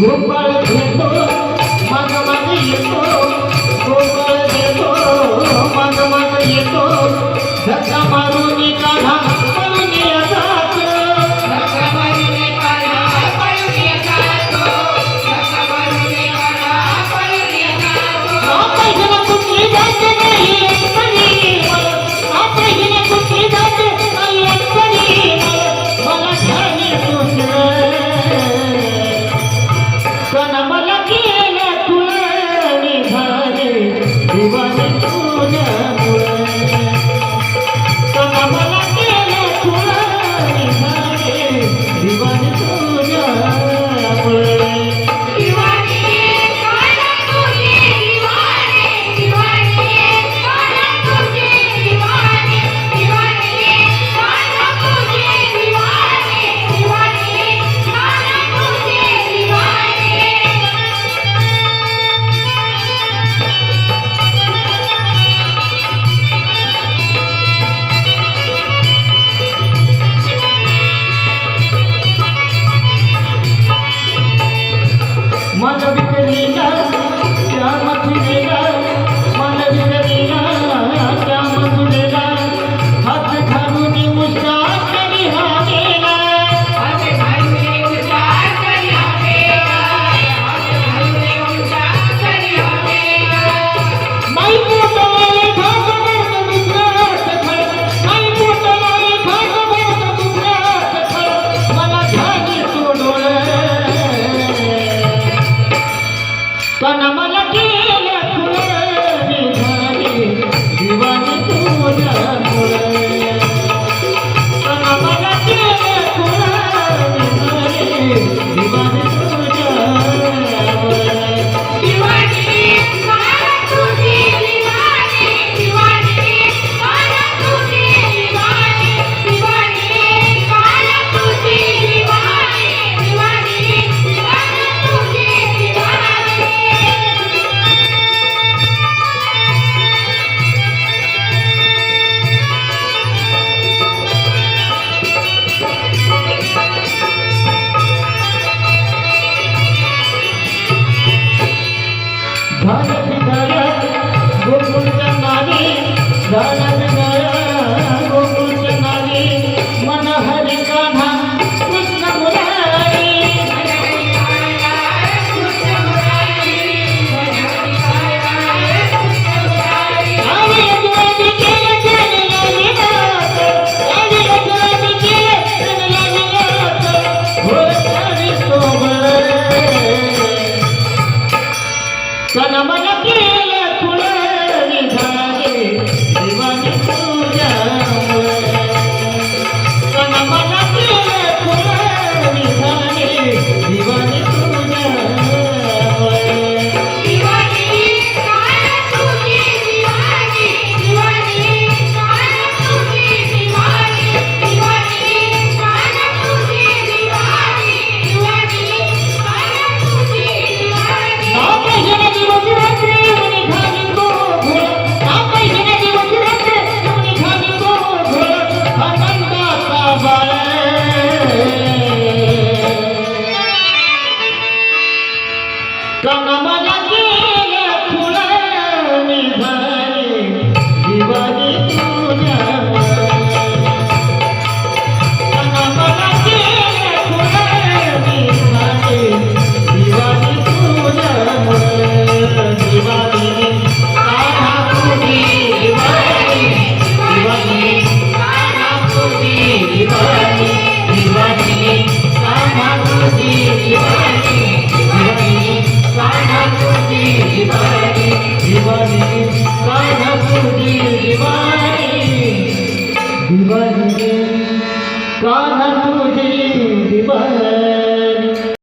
गोपाळ घेतो माग माग येतो घेतो माग माग येतो. धक्का मारून काढा. Bye-bye. সোনাম धन विधय गुण चंदानी धन विधय